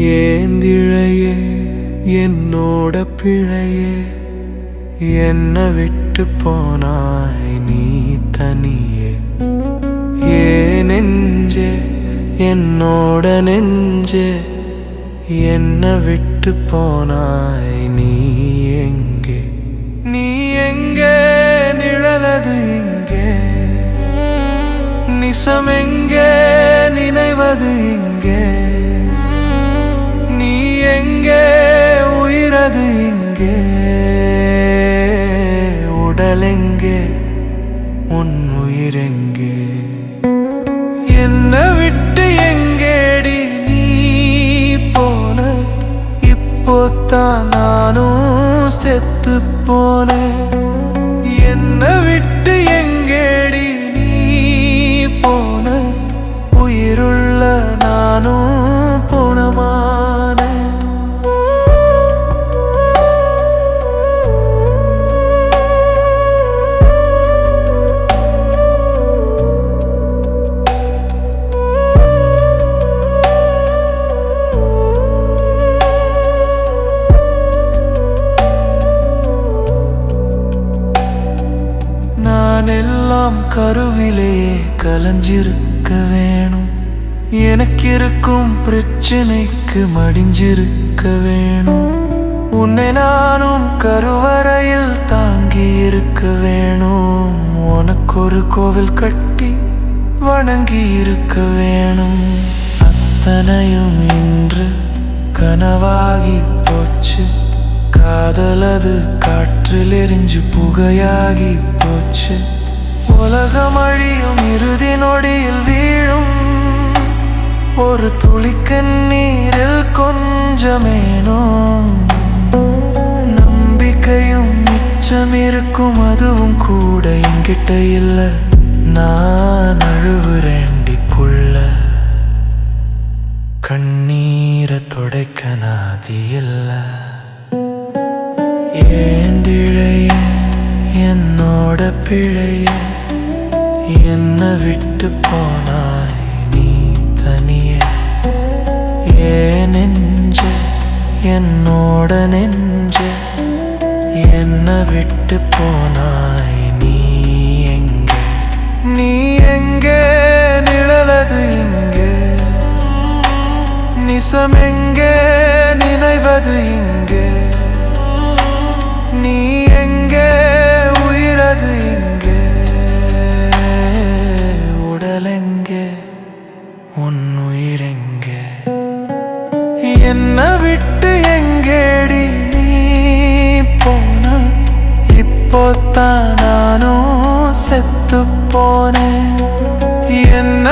ஏந்திழையே என்னோட பிழையே என்ன விட்டு போனாய் நீ தனியே. நெஞ்சே என்னோட நெஞ்சே என்ன விட்டு போனாய் நீ எங்கே? நீ எங்கே நிழலது இங்கே? நிசமெங்க உடலெங்கே? உன் உயிரெங்கே? என்ன விட்டு எங்கேடி நீ போன? இப்போத்தான் நானும் செத்து போனேன். என்ன விட்டு எங்க நான் எல்லாம் கருவிலேயே கலைஞ்சிருக்க வேணும். எனக்கிருக்கும் பிரச்சனைக்கு மடிஞ்சிருக்க வேணும். உன்னை நானும் கருவறையில் தாங்கி இருக்க வேணும். உனக்கு ஒரு கோவில் கட்டி வணங்கி இருக்க வேணும். அத்தனையும் இன்று கனவாகி போச்சு. காதலது காட்டு காற்றில் எரிஞ்சு புகையாகி போச்சு. உலகம் அழியும் இறுதி நொடியில் வீழும். ஒரு துளிக்க நீரில் கொஞ்சமேனும். நம்பிக்கையும் மிச்சம் இருக்கும் அதுவும் கூட என்கிட்ட இல்ல. நான் அழுவுறேண்டி புள்ள. கண்ணீரை துடைக்க நாதி இல்லை. பிழைய என்ன விட்டு போனாய் நீ தனிய. ஏ நெஞ்ச என்னோட நெஞ்ச? என்ன விட்டு போனாய் நீ எங்கே? நீ எங்கே? நிழலது இங்கே. நிசமெங்கே நினைவது இங்கே. நீ என்ன விட்டு எங்கேடி நீ போன இப்போத்தான் நானும் செத்து போனேன் என்ன